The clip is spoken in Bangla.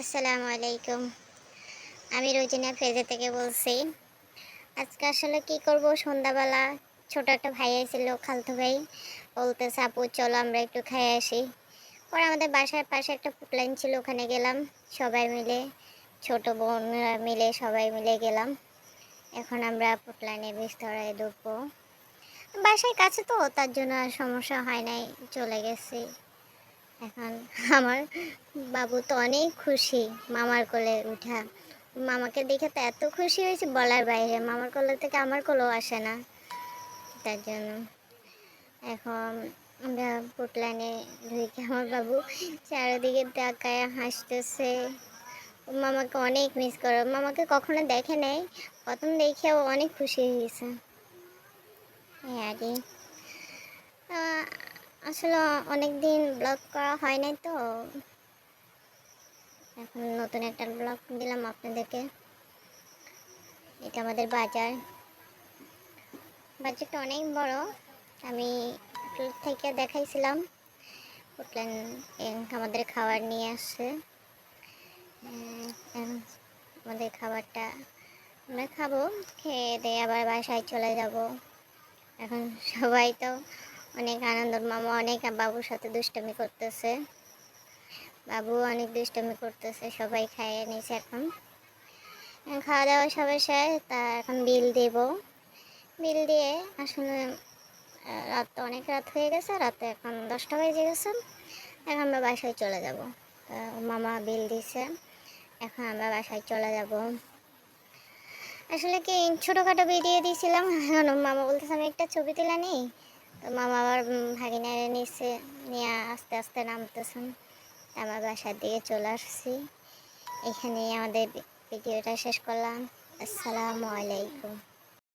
আসসালামু আলাইকুম। আমি রোজিনা ফেজে থেকে বলছি। আজকে আসলে কি করব? সন্ধ্যাবেলা ছোট একটা ভাই এসেছিল খালতু ভাই। বলতেছে, আপু, চলো আমরা একটু খেয়ে আসি। পরে আমাদের বাসার পাশে একটা ফুটলাইন ছিল, ওখানে গেলাম সবাই মিলে। ছোট বোনরা মিলে সবাই মিলে গেলাম। এখন আমরা ফুটলাইনে বিস্তরায় ঢুকবো। বাসায় কাছে তো, তার জন্য আর সমস্যা হয় নাই, চলে গেছি। এখন আমার বাবু তো অনেক খুশি মামার কোলে উঠা। মামাকে দেখে তো এত খুশি হয়েছে বলার বাইরে, মামার কোলে থেকে আমার কোলেও আসে না। তার জন্য এখন আমরা পুটলানে ঢুকে আমার বাবু চারিদিকে তাকায়, হাসতেছে। মামাকে অনেক মিস করে। মামাকে কখনো দেখে নেই, প্রথম দেখে অনেক খুশি হয়েছে। এই আর আসলে অনেক দিন ব্লগ করা হয় নাই তো। এখন নতুন একটা ব্লগ দিলাম আপনাদেরকে। এটা আমাদের বাজার। বাজারটা অনেক বড়। আমি থেকে দেখাইছিলাম। উঠলেন আমাদের খাবার নিয়ে আসছে। আমাদের খাবারটা আমরা খাব, খেয়ে দিয়ে আবার বাসায় চলে যাব। এখন সবাই তো অনেক আনন্দ মামা, অনেক বাবুর সাথে দুষ্টামি করতেছে। বাবু অনেক দুষ্টামি করতেছে, সবাই খাইয়ে নিয়েছে এখন। খাওয়া দাওয়া সবাই শেষ, তা এখন বিল দেব। বিল দিয়ে আসলে রাত অনেক রাত হয়ে গেছে, রাতে এখন দশটা বেজে গেছে। এখন আমরা বাসায় চলে যাব। তা মামা বিল দিছে এখন আমরা বাসায় চলে যাব। আসলে কি ছোটোখাটো ভিডিও দিয়েছিলাম? এখন মামা বলতেছে, আমি একটা ছবি তুলে নিই? মামা আবার ভাগিনারে নিচে নিয়ে আস্তে আস্তে নামতেছেন। আমার বাসার দিকে চলে আসছি। এখানেই আমাদের ভিডিওটা শেষ করলাম। আসসালামু আলাইকুম।